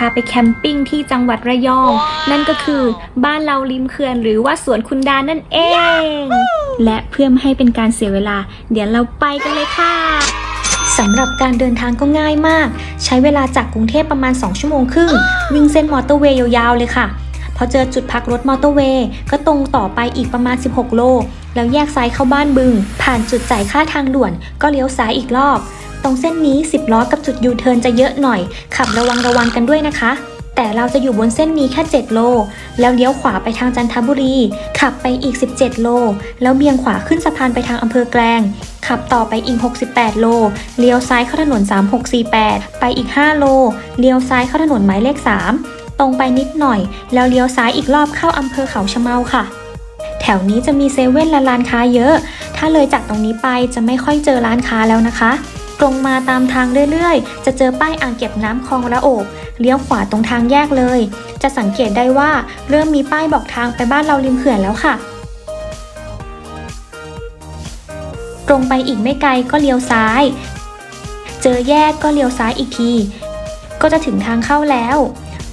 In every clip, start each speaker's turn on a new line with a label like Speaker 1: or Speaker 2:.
Speaker 1: รจะพาไปแคมปิ้งที่จังหวัดระยอง นั่นก็คือบ้านเราริมเขื่อนหรือว่าสวนคุณดานั่นเอง และเพื่อไม่ให้เป็นการเสียเวลา เดี๋ยวเราไปกันเลยค่ะสำหรับการเดินทางก็ง่ายมาก ใช้เวลาจากกรุงเทพประมาณ 2 ชั่วโมงครึ่ง วิ่งเส้นมอเตอร์เวย์ยาวๆเลยค่ะพอเจอจุดพักรถมอเตอร์เวย์ก็ตรงต่อไปอีกประมาณ 16 โล แล้วแยกซ้ายเข้าบ้านบึง ผ่านจุดจ่ายค่าทางด่วนก็เลี้ยวซ้ายอีกรอบ ตรงเส้นนี้ 10 ล้อกับจุดยูเทิร์นจะเยอะหน่อย ขับระวังระวังกันด้วยนะคะ แต่เราจะอยู่บนเส้นนี้แค่ 7 โล แล้วเลี้ยวขวาไปทางจันทบุรี ขับไปอีก 17 โล แล้วเบี่ยงขวาขึ้นสะพานไปทางอำเภอแกลง ขับต่อไปอีก 68 โล เลี้ยวซ้ายเข้าถนน 3648 ไปอีก 5 โล เลี้ยวซ้ายเข้าถนนหมายเลข 3 ตรงไปนิดหน่อย แล้วเลี้ยวซ้ายอีกรอบเข้าอำเภอเขาชะเมาค่ะแถวนี้จะมีเซเว่นและร้านค้าเยอะ ถ้าเลยจากตรงนี้ไปจะไม่ค่อยเจอร้านค้าแล้วนะคะ ตรงมาตามทางเรื่อยๆ จะเจอป้ายอ่างเก็บน้ำคลองระโอบเลี้ยวขวาตรงทางแยกเลย จะสังเกตได้ว่าเริ่มมีป้ายบอกทางไปบ้านเราริมเขื่อนแล้วค่ะ ตรงไปอีกไม่ไกลก็เลี้ยวซ้าย เจอแยกก็เลี้ยวซ้ายอีกที ก็จะถึงทางเข้าแล้ว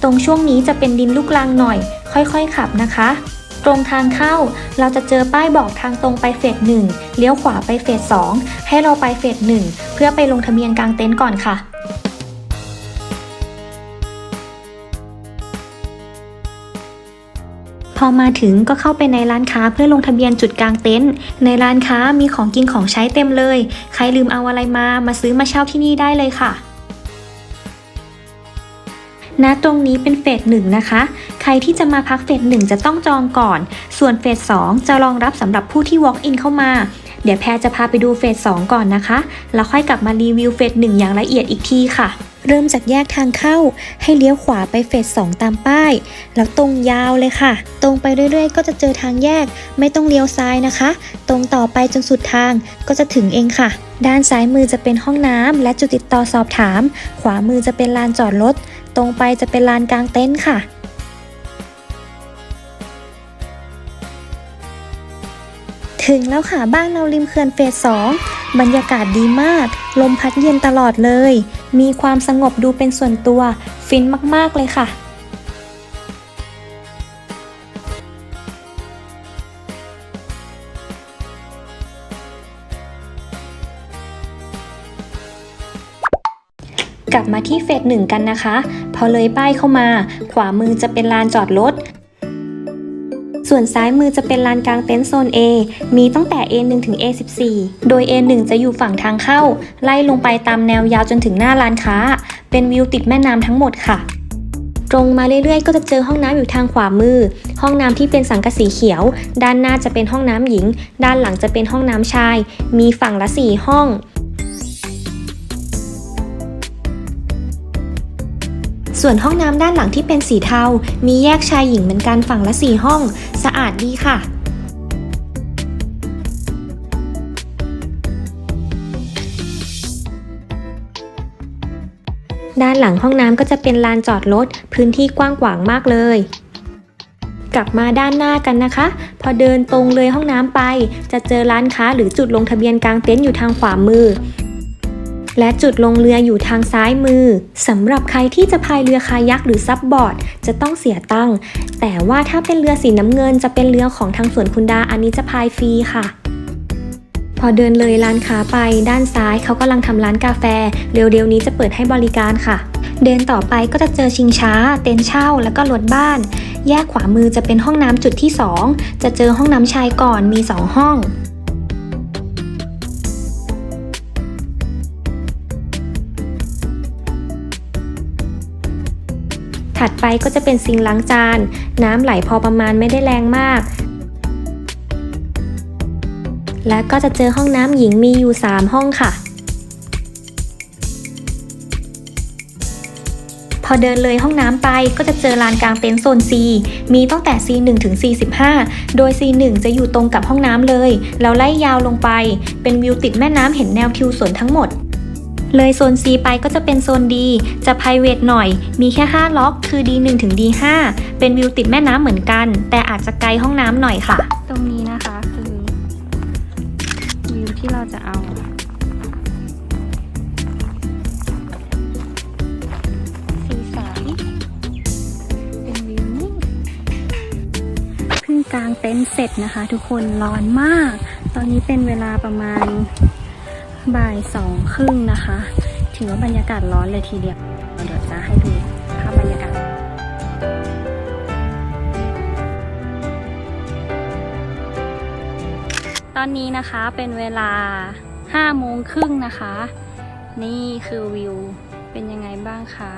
Speaker 1: ตรงช่วงนี้จะเป็นดินลูกลังหน่อย ค่อยๆขับนะคะ ตรงทางเข้า เราจะเจอป้ายบอกทางตรงไปเฟสหนึ่งเลี้ยวขวาไปเฟสสองให้เราไปเฟสหนึ่งเพื่อไปลงทะเบียนกลางเต็นท์ก่อนค่ะพอมาถึงก็เข้าไปในร้านค้าเพื่อลงทะเบียนจุดกลางเต็นท์ในร้านค้ามีของกินของใช้เต็มเลย ใครลืมเอาอะไรมามาซื้อมาเช่าที่นี่ได้เลยค่ะ ณตรงนี้เป็นเฟสหนึ่งนะคะ ใครที่จะมาพักเฟสหนึ่งจะต้องจองก่อน ส่วนเฟสสองจะรองรับสำหรับผู้ที่ walk in เข้ามา เดี๋ยวแพรจะพาไปดูเฟสสองก่อนนะคะ แล้วค่อยกลับมารีวิวเฟสหนึ่งอย่างละเอียดอีกทีค่ะเริ่มจากแยกทางเข้า ให้เลี้ยวขวาไปเฟสสองตามป้าย แล้วตรงยาวเลยค่ะ ตรงไปเรื่อยๆ ก็จะเจอทางแยก ไม่ต้องเลี้ยวซ้ายนะคะ ตรงต่อไปจนสุดทางก็จะถึงเองค่ะ ด้านซ้ายมือจะเป็นห้องน้ำและจุดติดต่อสอบถาม ขวามือจะเป็นลานจอดรถ ตรงไปจะเป็นลานกลางเต็นท์ค่ะ ถึงแล้วค่ะบ้านเราริมเขื่อนเฟสสองบรรยากาศดีมาก ลมพัดเย็นตลอดเลย มีความสงบดูเป็นส่วนตัว ฟินมากๆเลยค่ะ กลับมาที่เฟสหนึ่งกันนะคะ พอเลยป้ายเข้ามา ขวามือจะเป็นลานจอดรถส่วนซ้ายมือจะเป็นลานกลางเต็นท์โซน A มีตั้งแต่ A1 ถึง A14 โดย A1 จะอยู่ฝั่งทางเข้า ไล่ลงไปตามแนวยาวจนถึงหน้าร้านค้า เป็นวิวติดแม่น้ำทั้งหมดค่ะ ตรงมาเรื่อยๆ ก็จะเจอห้องน้ำอยู่ทางขวามือ ห้องน้ำที่เป็นสังกะสีเขียว ด้านหน้าจะเป็นห้องน้ำหญิง ด้านหลังจะเป็นห้องน้ำชาย มีฝั่งละ 4 ห้อง ส่วนห้องน้ำด้านหลังที่เป็นสีเทา มีแยกชายหญิงเหมือนกันฝั่งละ 4 ห้อง สะอาดดีค่ะด้านหลังห้องน้ำก็จะเป็นลานจอดรถพื้นที่กว้างขวางมากเลย กลับมาด้านหน้ากันนะคะ พอเดินตรงเลยห้องน้ำไป จะเจอร้านค้าหรือจุดลงทะเบียนกลางเต็นท์อยู่ทางขวามือ และจุดลงเรืออยู่ทางซ้ายมือสำหรับใครที่จะพายเรือคายักหรือซับบอร์ด จะต้องเสียตังค์แต่ว่าถ้าเป็นเรือสีน้ำเงินจะเป็นเรือของทางสวนคุณดาอันนี้จะพายฟรีค่ะ พอเดินเลยร้านค้าไปด้านซ้ายเขากำลังทำร้านกาแฟ เร็วๆนี้จะเปิดให้บริการค่ะ เดินต่อไปก็จะเจอชิงช้า เต็นท์เช่าแล้วก็รถบ้าน แยกขวามือจะเป็นห้องน้ำจุดที่ 2 จะเจอห้องน้ำชายก่อนมี 2 ห้อง ถัดไปก็จะเป็นซิงล้างจาน น้ำไหลพอประมาณไม่ได้แรงมาก และก็จะเจอห้องน้ำหญิงมีอยู่ 3 ห้องค่ะ พอเดินเลยห้องน้ำไปก็จะเจอลานกลางเต็นท์โซน C มีตั้งแต่ C1 ถึง C15 โดย C1 จะอยู่ตรงกับห้องน้ำเลย แล้วไล่ยาวลงไป เป็นวิวติดแม่น้ำเห็นแนวทิวสวนทั้งหมด เลยโซน C ไปก็จะเป็นโซนดีจะ private หน่อย มีแค่ 5 ล็อก คือ D1 ถึง D5 เป็นวิวติดแม่น้ำเหมือนกัน แต่อาจจะไกลห้องน้ำหน่อยค่ะ
Speaker 2: ตรงนี้นะคะคือวิวที่เราจะเอา C 3เป็นวิวพึ่งกางเต็นท์เสร็จนะคะ ทุกคนร้อนมาก ตอนนี้เป็นเวลาประมาณ บ่ายสองครึ่งนะคะ ถือว่าบรรยากาศร้อนเลยทีเดียว เดี๋ยวจะให้ดูภาพบรรยากาศตอนนี้นะคะเป็นเวลา5โมงครึ่งนะคะ นี่คือวิวเป็นยังไงบ้างคะ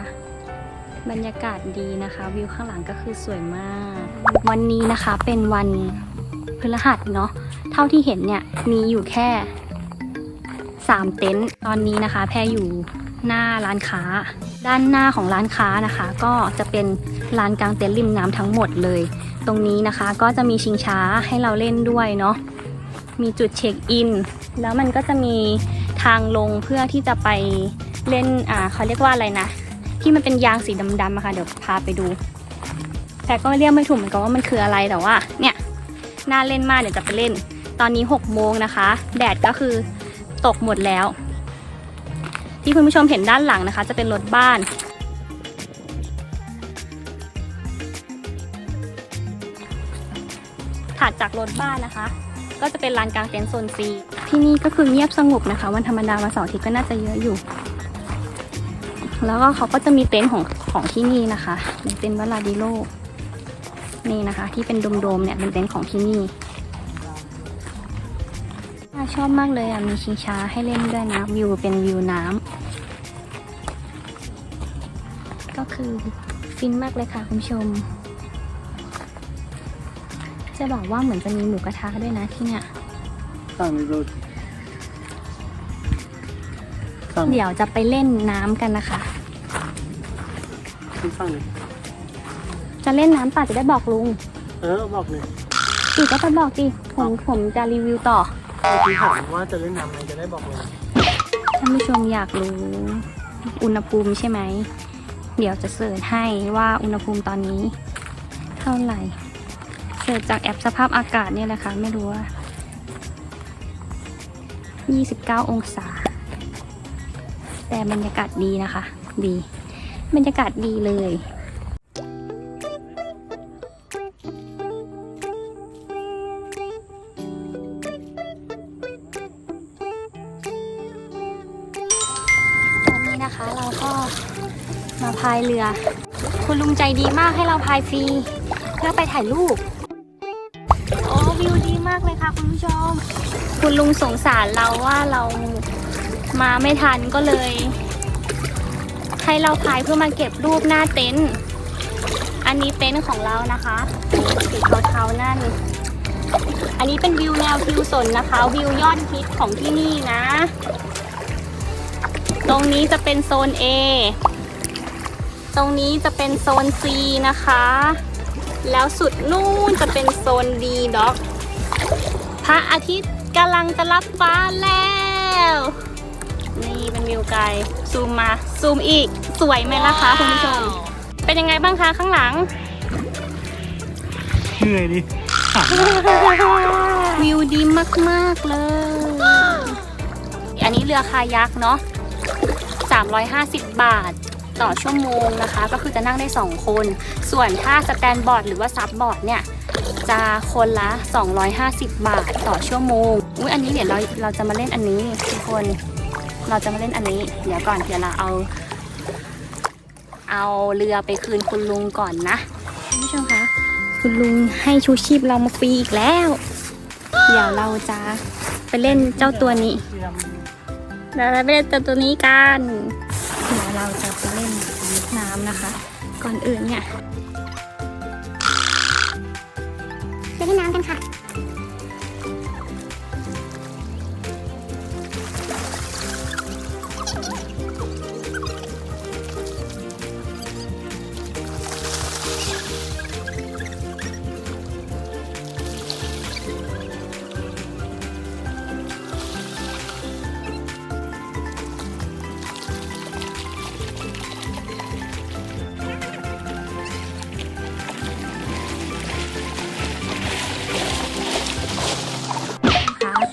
Speaker 2: บรรยากาศดีนะคะ วิวข้างหลังก็คือสวยมาก วันนี้นะคะเป็นวันพฤหัสเนาะเท่าที่เห็นเนี่ยมีอยู่แค่ 3 เต็นท์ตอนนี้นะคะ แพรอยู่หน้าร้านค้า ด้านหน้าของร้านค้านะคะ ก็จะเป็นลานกลางเต็นท์ริมน้ำทั้งหมดเลย ตรงนี้นะคะก็จะมีชิงช้าให้เราเล่นด้วยเนาะมีจุดเช็คอิน แล้วมันก็จะมีทางลงเพื่อที่จะไปเล่นอ่าเขาเรียกว่าอะไรนะ ที่มันเป็นยางสีดำๆอะค่ะเดี๋ยวพาไปดูแต่ก็เรียกไม่ถูกเหมือนกันว่ามันคืออะไรแต่ว่า เนี่ยน่าเล่นมากเดี๋ยวจะไปเล่น ตอนนี้6โมงนะคะ แดดก็คือ ตกหมดแล้ว ที่คุณผู้ชมเห็นด้านหลังนะคะ จะเป็นรถบ้าน ถัดจากรถบ้านนะคะ ก็จะเป็นลานกลางเต็นท์โซนซีที่นี่ก็คือเงียบสงบนะคะ วันธรรมดาวันเสาร์อาทิตย์ก็น่าจะเยอะอยู่ แล้วก็เขาก็จะมีเต็นท์ของของที่นี่นะคะเป็นเต็นท์วลาดิโลนี่นะคะ ที่เป็นโดมๆเนี่ยเป็นเต็นท์ของที่นี่ ชอบมากเลยอะ มีชิงช้าให้เล่นด้วยนะ วิวเป็นวิวน้ำ ก็คือฟินมากเลยค่ะคุณผู้ชม จะบอกว่าเหมือนจะมีหมูกระทะด้วยนะที่เนี่ย
Speaker 3: สั่งในรถสั่ง
Speaker 2: เดี๋ยวจะไปเล่นน้ำกันนะคะ
Speaker 3: คุณสั่งเลย
Speaker 2: จะเล่นน้ำป่ะจะได้บอกลุง
Speaker 3: เออ บอกเลย
Speaker 2: อีกก็จะบอกดิผมผมจะรีวิวต่อ
Speaker 3: เมื่อถามว่าจะเล่นน้ำอะไรจะได้บอกเลย
Speaker 2: ท่านผู้ชมอยากรู้ อุณหภูมิใช่ไหม เดี๋ยวจะเสิร์ชให้ว่าอุณหภูมิตอนนี้ เท่าไหร่ เสิร์ชจากแอปสภาพอากาศเนี่ยแหละค่ะไม่รู้ว่า29 องศา แต่บรรยากาศดีนะคะ ดี บรรยากาศดีเลย เราก็มาพายเรือ คุณลุงใจดีมากให้เราพายฟรี เพื่อไปถ่ายรูป โอ้วิวดีมากเลยค่ะคุณผู้ชม คุณลุงสงสารเราว่าเรามาไม่ทันก็เลย ให้เราพายเพื่อมาเก็บรูปหน้าเต็นท์ อันนี้เต็นท์ของเรานะคะสีเทาๆนั่น อันนี้เป็นวิวแนวทิวสนนะคะ วิวยอดฮิตของที่นี่นะ ตรงนี้จะเป็นโซน A ตรงนี้จะเป็นโซน C นะคะ แล้วสุดนู่นจะเป็นโซน D ด็อก พระอาทิตย์กำลังจะรับฟ้าแล้ว นี่เป็นวิวไกล ซูมมา ซูมอีก สวยไหมล่ะคะคุณผู้ชม เป็นยังไงบ้างคะข้างหลัง
Speaker 3: เหนื่อยดิ
Speaker 2: วิวดีมาก ๆ เลย อันนี้เรือคายักเนาะ 350 บาทต่อชั่วโมงนะคะ ก็คือจะนั่งได้ 2 คน ส่วนถ้าสแตนบอร์ดหรือว่าซับบอร์ดเนี่ย จะคนละ 250 บาทต่อชั่วโมงอุ้ยอันนี้เดี๋ยวเราเราจะมาเล่นอันนี้ทุกคนเราจะมาเล่นอันนี้ เดี๋ยวก่อนเดี๋ยวเราเอา เอาเรือไปคืนคุณลุงก่อนนะคุณผู้ชมคะคุณลุงให้ชูชีพเรามาฟรีอีกแล้ว เดี๋ยวเราจะไปเล่นเจ้าตัวนี้ เดี๋ยวเราไปเล่นเจ้าตัวนี้กันเดี๋ยวเราจะไปเล่นน้ำนะคะ ก่อนอื่นเนี่ย
Speaker 4: ไปเล่นน้ำกันค่ะ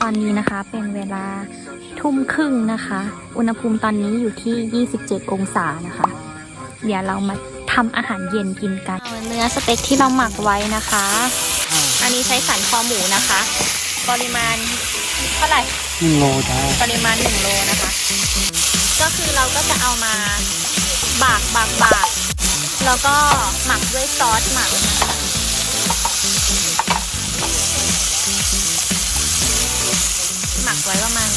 Speaker 2: อนนี้นะคะเป็นเวลาทุ่มครึ่งนะคะ อุณหภูมิตอนนี้อยู่ที่ 27 องศานะคะ เดี๋ยวเรามาทำอาหารเย็นกินกัน เนื้อสเต็กที่เราหมักไว้นะคะ อัน
Speaker 5: อันนี้ใช้สันคอหมูนะคะ ปริมาณเท่าไหร่
Speaker 3: หนึ่งโลจ้า
Speaker 5: ปริมาณหนึ่งโลนะคะ ก็คือเราก็จะเอามาบากบากบากแล้วก็หมักด้วยซอสหมัก กไว้ประมาณ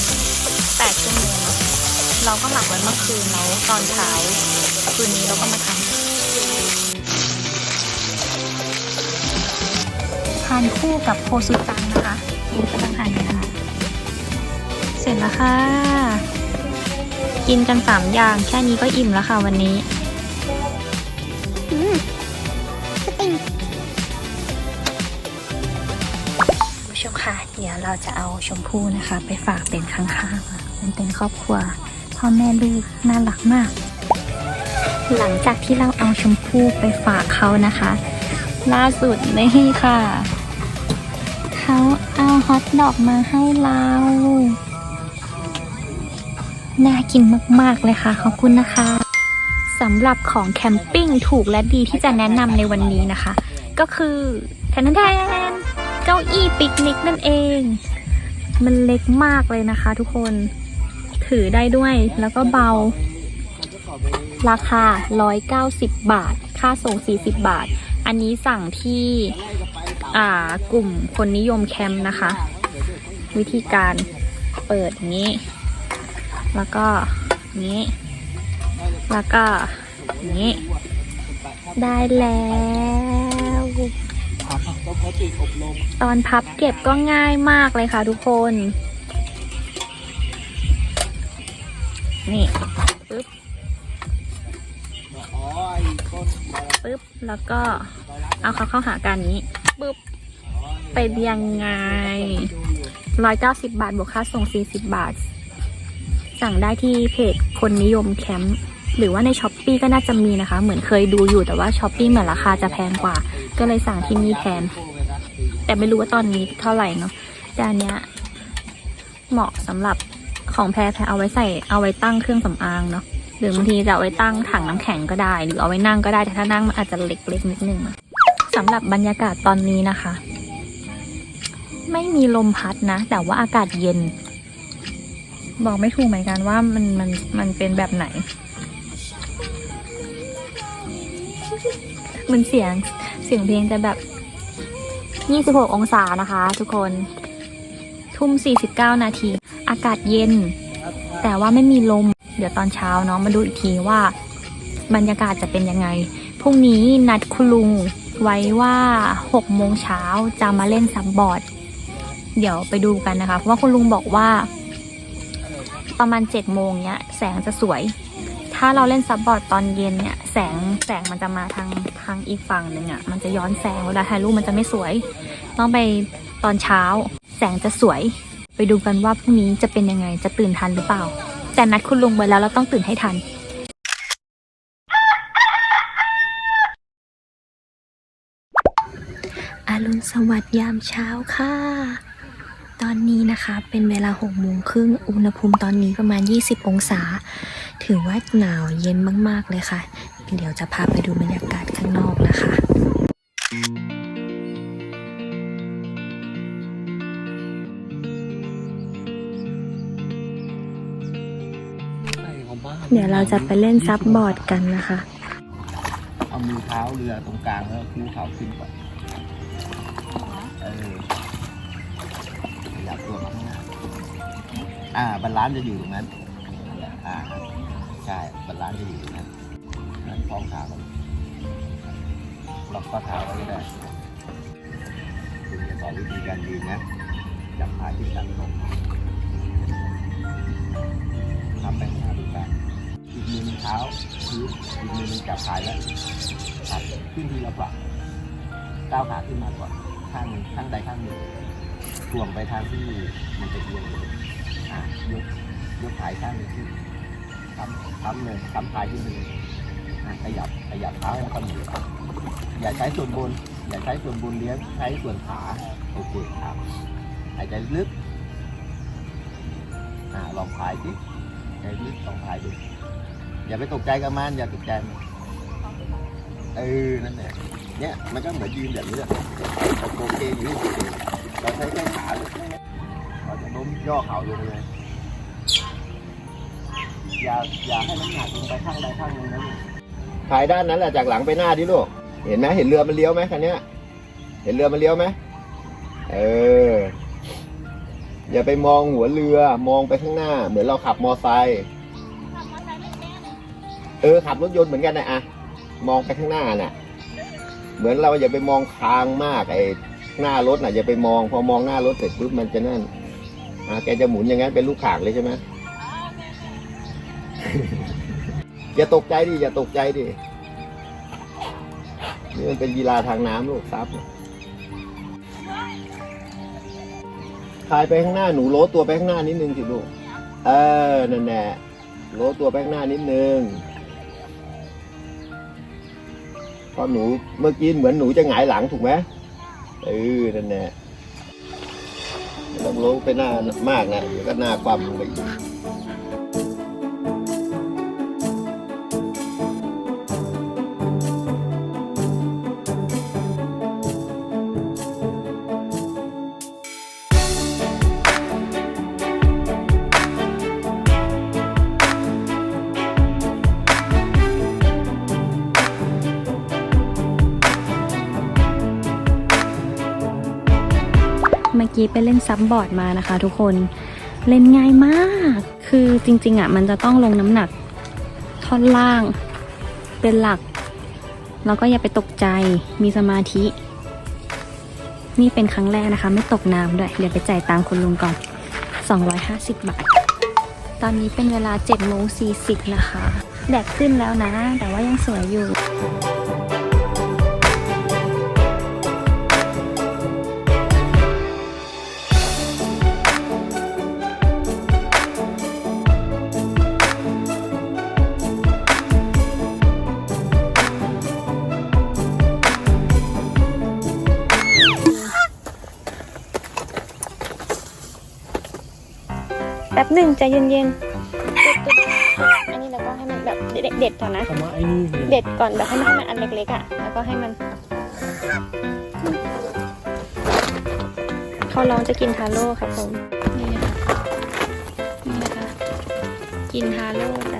Speaker 5: แปดชั่วโมงเนาะเราก็หมักไว้เมื่อคืนแล้วตอนเช้าคืนนี้เราก็มาทำ
Speaker 2: ทานคู่กับโคสุตังนะคะนี่ก็ต้องทานกันนะคะ
Speaker 5: เสร็จแล้วค่ะ กินกันสามอย่างแค่นี้ก็อิ่มแล้วค่ะวันนี้
Speaker 4: อืมสติง
Speaker 2: ผู้ชมค่ะเดี๋ยวเราจะเอาชมพู่นะคะ ไปฝากเป็นข้างๆมันเป็นครอบครัว พ่อแม่ลูกน่ารักมาก หลังจากที่เราเอาชมพู่ไปฝากเขานะคะ ล่าสุดนี่ค่ะ เขาเอาฮอทดอกมาให้เราน่ากินมากๆเลยค่ะ ขอบคุณนะคะสำหรับของแคมปิ้งถูกและดีที่จะแนะนำในวันนี้นะคะ ก็คือแทนแทน เก้าอี้ปิกนิกนั่นเอง มันเล็กมากเลยนะคะทุกคน ถือได้ด้วยแล้วก็เบา ราคา 190 บาท ค่าส่ง 40 บาท อันนี้สั่งที่อ่ากลุ่มคนนิยมแคมป์นะคะ วิธีการเปิดอย่างนี้ แล้วก็อย่างนี้ แล้ว ก็อย่างนี้ได้แล้วตอนพับเก็บก็ง่ายมากเลยค่ะทุกคน นี่ปึ๊บปึ๊บ แล้วก็เอาเขาเข้าหากันนี้ปึ๊บ เป็นยังไง190บาท บวกค่าส่ง40บาท สั่งได้ที่เพจคนนิยมแคมป์หรือว่าในช้อปปีก็น่าจะมีนะคะ เหมือนเคยดูอยู่แต่ว่าช้อปปีเหมือนราคาจะแพงกว่า ก็เลยสั่งที่นี่แทน แต่ไม่รู้ว่าตอนนี้เท่าไหร่เนาะแต่อันเนี้ยเหมาะสำหรับของแพรแพรเอาไว้ใส่เอาไว้ตั้งเครื่องสำอางเนาะหรือบางทีจะเอาไว้ตั้งถังน้ำแข็งก็ได้ หรือเอาไว้นั่งก็ได้แต่ถ้านั่งมันอาจจะเล็กๆนิดนึงอะสำหรับบรรยากาศตอนนี้นะคะ ไม่มีลมพัดนะ แต่ว่าอากาศเย็น บอกไม่ถูกเหมือนกันว่ามันมันมันเป็นแบบไหนมันเสียงเสียงเพลงจะแบบ 26 องศานะคะ ทุกคน ทุ่ม 49 นาที อากาศเย็น แต่ว่าไม่มีลม เดี๋ยวตอนเช้าเนาะมาดูอีกทีว่า บรรยากาศจะเป็นยังไง พรุ่งนี้นัดคุณลุงไว้ว่า 6 โมงเช้าจะมาเล่นซับบอร์ด เดี๋ยวไปดูกันนะคะ เพราะว่าคุณลุงบอกว่า ประมาณ 7 โมงเนี้ย แสงจะสวย ถ้าเราเล่นซับบอร์ดตอนเย็นเนี่ย แสงแสงมันจะมาทางทางอีกฝั่งหนึ่งอะ่ะ มันจะย้อนแสงเวลาถ่ายรูปมันจะไม่สวย ต้องไปตอนเช้า แสงจะสวย ไปดูกันว่าพรุ่งนี้จะเป็นยังไง จะตื่นทันหรือเปล่า แต่นัดคุณลุงไว้แล้วเราต้องตื่นให้ทันอรุณสวัสดิ์ยามเช้าค่ะ นนี้นะคะ เป็นเวลา6โมงครึ่งอุณหภูมิตอนนี้ประมาณ 20 องศา ถือว่าหนาวเย็นมากๆเลยค่ะ เดี๋ยวจะพาไปดูบรรยากาศข้างนอกนะคะเดี๋ยวเราจะไปเล่นซับบอร์ดกันนะคะ
Speaker 6: เอามือเท้าเรือตรงกลางแล้วคิ้วเขาขึ้นก่อน อ่าบาลานซ์จะอยู่ตรงนั้นอ่าใช่บาลานซ์จะอยู่ตรงนั้นนั่นคล้องขามันล็อกข้อเท้าไว้ก็ได้คุณจะสอนวิธีการยืนนะจับขาที่ตั้งตรงทำไปข้างหน้าดูกันอีกมือหนึงเท้าพื้นอีกมือหนึงจับขาแล้วครับขึ้นทีละฝั่งก้าวขาขึ้นมาก่อนข้างหนึ่งข้างใดข้างหนึ่งถ่วงไปทางที่มันจะเอียงเล ยอะยกยกขาอีกข้างหนึ่งขึ้นค้ำค้ำเลยค้ำขาขึ้นเลยอะขยับขยับเท้าให้มันเสมอกันอย่าใช้ส่วนบน อย่าใช้ส่วนบนเลี้ยงใช้ส่วนขาโอเคครับหายใจลึกอะลองพายสิใจลึกลองพายดูอย่าไปตกใจกับมันอย่าตกใจมันเออนั่นแหละเนี่ยมันก็เหมือนยืนแบบนี้แหละโอเคอยู่ที่เลยเราใช้แค่ขาเลย้มย่อเข่าลงเลย อย่าอย่าให้น้ำหนักลงไปข้างใดข้างหนึ่งนะลูกถ่ายด้านนั้นแหละจากหลังไปหน้าดิลูก เห็นไหมเห็นเรือมันเลี้ยวไหมคันเนี้ย เห็นเรือมันเลี้ยวไหมเออ อย่าไปมองหัวเรือ มองไปข้างหน้า เหมือนเราขับมอไซค์เออ ขับรถยนต์เหมือนกันนะอะ มองไปข้างหน้าน่ะ เหมือนเราอย่าไปมองคางมากไอ้หน้ารถน่ะอย่าไปมอง พอมองหน้ารถเสร็จปุ๊บมันจะนั่น อะแกจะหมุนอย่างนั้นเป็นลูกข่างเลยใช่ไหมอย่าตกใจดิอย่าตกใจดินี่มันเป็นกีฬาทางน้ำลูกซับพายไปข้างหน้าหนูโล้ตัวไปข้างหน้านิดนึงสิลูก เออนั่นแหละโล้ตัวไปข้างหน้านิดนึงเพราะหนูเมื่อกี้เหมือนหนูจะหงายหลังถูกไหมเออนั่นแหละ ไม่ต้องโล้ไปหน้ามากนะก็หน้าความลงไปอีก
Speaker 2: อกี้ไปเล่นซับบอร์ดมานะคะ ทุกคนเล่นง่ายมาก คือจริงๆอะมันจะต้องลงน้ำหนักท่อนล่างเป็นหลัก แล้วก็อย่าไปตกใจมีสมาธิ นี่เป็นครั้งแรกนะคะ ไม่ตกน้ำด้วย เดี๋ยวไปจ่ายตังค์คุณลุงก่อน 250 บาท ตอนนี้เป็นเวลา7โมง40นะคะ แดดขึ้นแล้วนะ แต่ว่ายังสวยอยู่ นึ่งใจเย็นๆอันนี้เราก็ให้มันแบบเด็ดๆก่อนนะ
Speaker 3: คำว่าไอ้นี่คือ
Speaker 2: เด็ดก่อนแบบให้มันให้มันอันเล็กๆอะ แล้วก็ให้มัน เขาลองจะกินทาโร่ครับผม นี่นะคะ นี่นะคะ กินทาโร่จ้า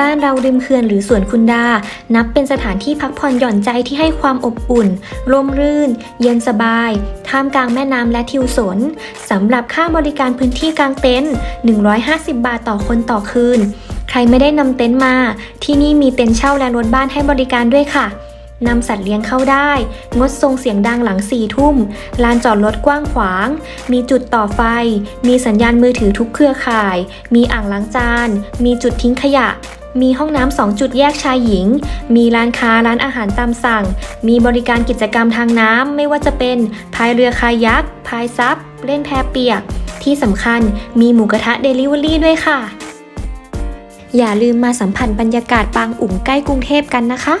Speaker 2: บ้านเราริมเขื่อนหรือสวนคุณดา นับเป็นสถานที่พักผ่อนหย่อนใจที่ให้ความอบอุ่น ร่มรื่น เย็นสบาย ท่ามกลางแม่น้ำและทิวสนสำหรับค่าบริการพื้นที่กลางเต็นท์150 บาทต่อคนต่อคืน ใครไม่ได้นำเต็นท์มา ที่นี่มีเต็นท์เช่าและรถบ้านให้บริการด้วยค่ะนำสัตว์เลี้ยงเข้าได้ งดส่งเสียงดังหลังสี่ทุ่ม ลานจอดรถกว้างขวาง มีจุดต่อไฟ มีสัญญาณมือถือทุกเครือข่าย มีอ่างล้างจาน มีจุดทิ้งขยะ มีห้องน้ำสองจุดแยกชายหญิง มีร้านค้าร้านอาหารตามสั่ง มีบริการกิจกรรมทางน้ำไม่ว่าจะเป็นพายเรือคายักพายซับเล่นแพเปียก ที่สำคัญมีหมูกระทะเดลิเวอรี่ด้วยค่ะ อย่าลืมมาสัมผัสบรรยากาศปางอุ๋งใกล้กรุงเทพกันนะคะ